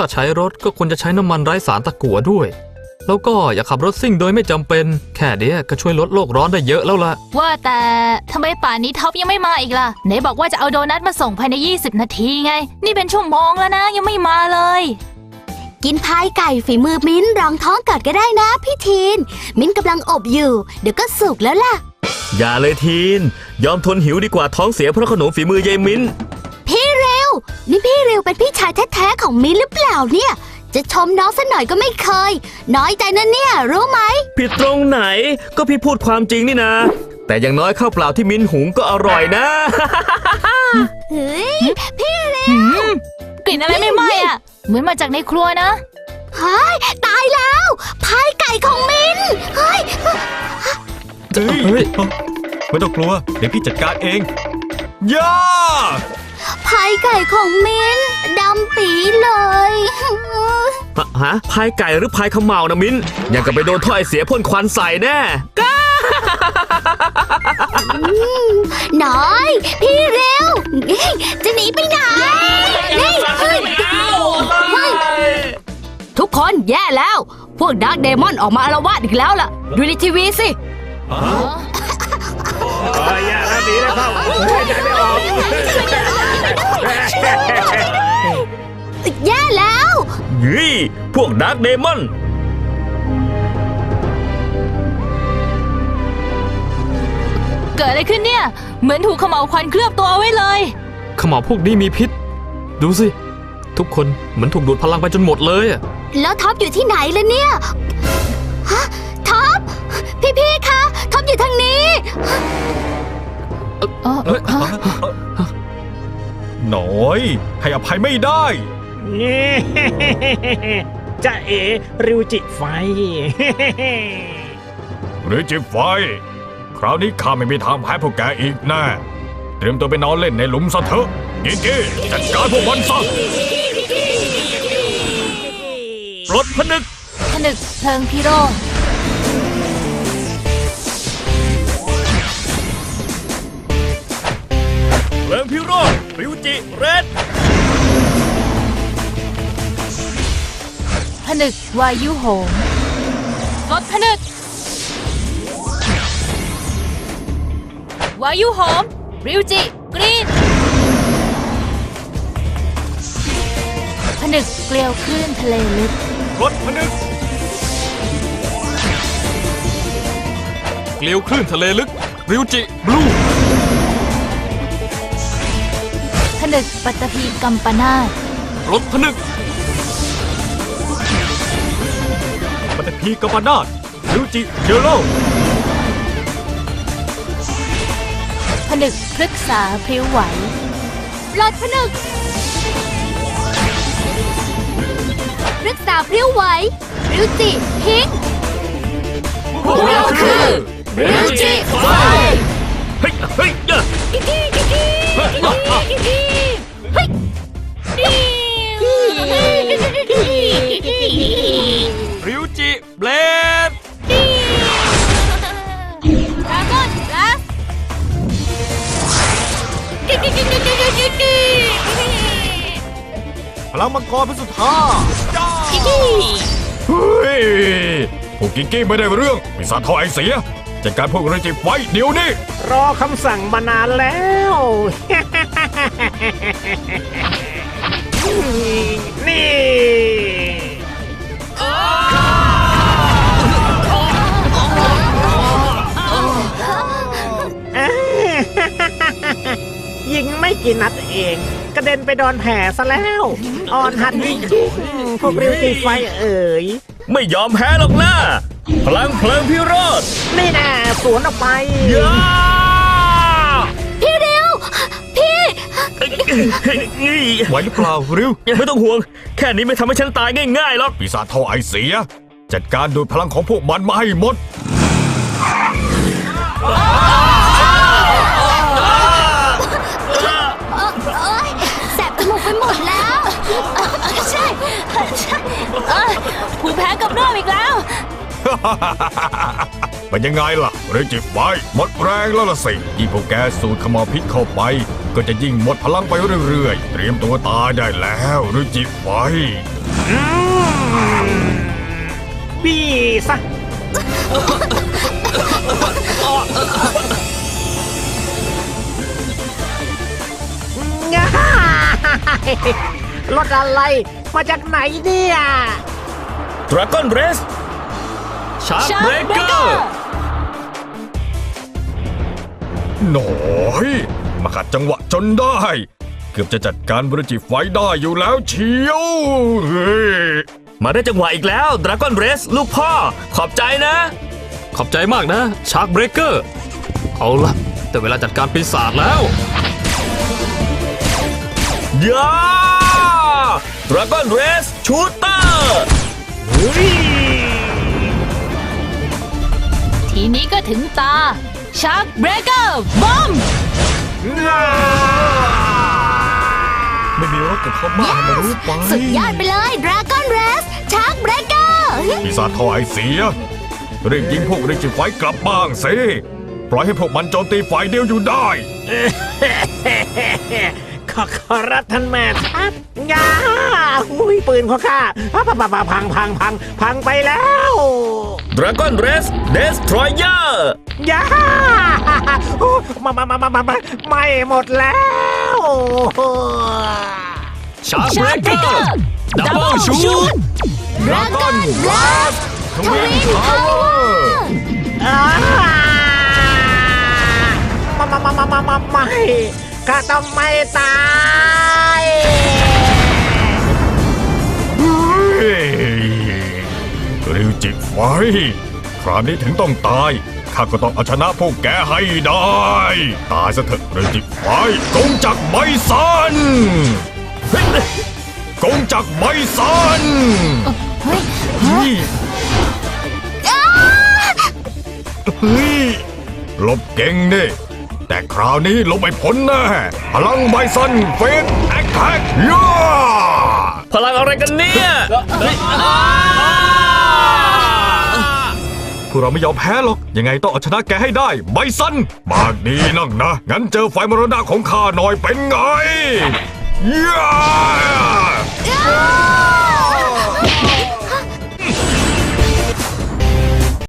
ถ้าใช้รถก็ควรจะใช้น้ำมันไร้สารตะกั่วด้วย แล้วก็อย่าขับรถซิ่งโดยไม่จำเป็น แค่เนี้ยก็ช่วยลดโลกร้อนได้เยอะแล้วล่ะ ว่าแต่ทำไมป่านนี้ท็อปยังไม่มาอีกล่ะไหนบอกว่าจะเอาโดนัทมาส่งภายใน 20 นาทีไง นี่เป็นชั่วโมงแล้วนะยังไม่มาเลย กินพายไก่ฝีมือมิ้นรองท้องก่อนก็ได้นะพี่ทีน มิ้นกำลังอบอยู่ เดี๋ยวก็สุกแล้วล่ะ อย่าเลยทีน ยอมทนหิวดีกว่าท้องเสียเพราะขนมฝีมือยายมิ้นพี่เร็ว นี่พี่เร็วเป็นพี่ชายแท้ๆของมิ้นหรือเปล่าเนี่ย จะชมน้องสักหน่อยก็ไม่เคย น้อยใจนะเนี่ยรู้ไหม ผิดตรงไหนก็พี่พูดความจริงนี่นะ แต่อย่างน้อยข้าวเปล่าที่มิ้นหุงก็อร่อยนะ เฮ้ย พี่เร็วหืมกลิ่นอะไรไม่ไหม้อะเหมือนมาจากในครัวนะเฮ้ยตายแล้วพายไก่ของมิ้นเฮ้ยเฮ้ยเฮ้ยไม่ต้องกลัว เดี๋ยวพี่จัดการเอง ย่า พายไก่ของมิ้นดำปีเลยฮะฮะพายไก่หรือพายขมเหมานะมิ้นยังกับไปโดนถ้อยเสียพ่นควันใส่แน่น้อย พี่เร็วเฮ้ยจะหนีไปไหนนี่เฮ้ยเฮ้ยทุกคนแย่แล้ว พวกดาร์กเดมอนออกมาอาละวาดอีกแล้วล่ะ ดูในทีวีสิแย่แล้วยี่ พวกดาร์กเดมอนเกิดอะไรขึ้นเนี่ย เหมือนถูกเขม่าวควันเคลือบตัวเอาไว้เลยขมเหลาพวกนี้มีพิษ ดูสิ ทุกคนเหมือนถูกดูดพลังไปจนหมดเลยอะแล้วท็อปอยู่ที่ไหนล่ะเนี่ย ฮะ ท็อป พี่ๆ หน่อย ให้อภัยไม่ได้ จะเอริวจิไฟ หรือจิบไฟ คราวนี้ข้าไม่มีทางแพ้พวกแกอีกแน่เตรียมตัวไปนอนเล่นในหลุมซะเถอะกิกกี้จัดการพวกมันซะปลดผนึกผนึกเพลิงพิโรธ จิเรดผนึกวายุโหมลดผนึก วายุโหม ริวจิ กรีน ผนึกเกลียวคลื่นทะเลลึกรถผนึก เกลียวคลื่นทะเลลึก ริวจิ บลู นึกปัตตภีกัมปนาตรถผนึกปฏิพีกัมปนาตริวจิเยลโลผนึกพฤกษาพริ้วไหวรถผนึกรึกษาพริ้วไหวริวจิพิงพวกเราคือริวจิไฟเฮ้ยเฮ้ยเอ้อ ริวจิเบลดดราก้อนลัสพลังมังกรพิสุทธาจ้าเฮ้ยพวกกิกกี้ไม่ได้เรื่องปีศาจทอไอเสียจัดการพวกเรจิบไว้เดี๋ยวนี้รอคำสั่งมานานแล้ว นี่ยิงไม่กี่นัดเอง กระเด็นไปโดนแผลซะแล้ว อ่อนหัดจริงพวกริวจีไฟเอ๋ยไม่ยอมแพ้หรอกนะพลังเพลิงพิโรธนี่แน่สวนออกไปยา ไหวหรือเปล่าริวไม่ต้องห่วง แค่นี้ไม่ทำให้ฉันตายง่ายๆหรอกปีศาจทอไอเสีย จัดการดูดพลังของพวกมันมาให้หมดเอ้ยแสบจมูกไปหมดแล้วใช่ใช่เอ้ยผู้แพ้กับรอบอีกแล้วเป็นยังไงล่ะเรจิบไว้หมดแรงแล้วล่ะสิยิ่งพวกแกสูดขมอพิษเข้าไป ก็ก็จะยิ่งหมดพลังไปเรื่อยๆ เตรียมตัวตายได้แล้วหรือจิไฟบี้ซะง่ายรถอะไร มาจากไหนเนี่ยดราก้อนเรสชาร์จเบรกเกอร์หน่อย มาขัดจังหวะจนได้ เกือบจะจัดการบริจิไฟได้อยู่แล้วเชียวเฮ้ยมาได้จังหวะอีกแล้วดราก้อนเรสลูกพ่อ ขอบใจนะ ขอบใจมากนะชาร์กเบรกเกอร์เอาละแต่เวลาจัดการปีศาจแล้วยาดราก้อนเรสชูเตอร์ทีนี้ก็ถึงตาชาร์กเบรกเกอร์บอม รถกับเขาบ้างมารู้ไปสุดยอดไปเลยดราก้อนเรสชาร์กเบรกเกอร์ปีศาจทอไอเสียรีบยิงพวกบริจิไฟกลับบ้างสิปล่อยให้พวกมันโจมตีฝ่ายเดียวอยู่ได้ขอขอรับท่านแม่ครับงาอุ้ยปืนของข้าพังพังพังพังพังพังไปแล้วดราก้อนเรสเดสทรอยเยอร์ยาโอ้มามามามามามาไม่หมดแล้ว ชาร์จเบรกเกอร์ดับเบิลชูดดราก้อนเรสทวินพาวเวอร์อ่ามามามามามามาไม่ข้าต้องไม่ตายเฮ้ยริวจิไฟคราวนี้ถึงต้องตาย ข้าก็ต้องเอาชนะพวกแกให้ได้ ตายซะเถอะริวจิไฟกงจักรไมซันเฮ้ย กงจักรไมซันเฮ้ยเฮ้ยเฮ้ยหลบเก่งนี่ แต่คราวนี้หลบไม่พ้นแน่พลังไมซันเฟสแอคแท็กย่าพลังอะไรกันเนี่ยพวกเราไม่ยอมแพ้หรอก ยังไงต้องเอาชนะแกให้ได้ ไบซันมากดีนักนะ งั้นเจอไฟมรณะของข้าหน่อยเป็นไง ย่า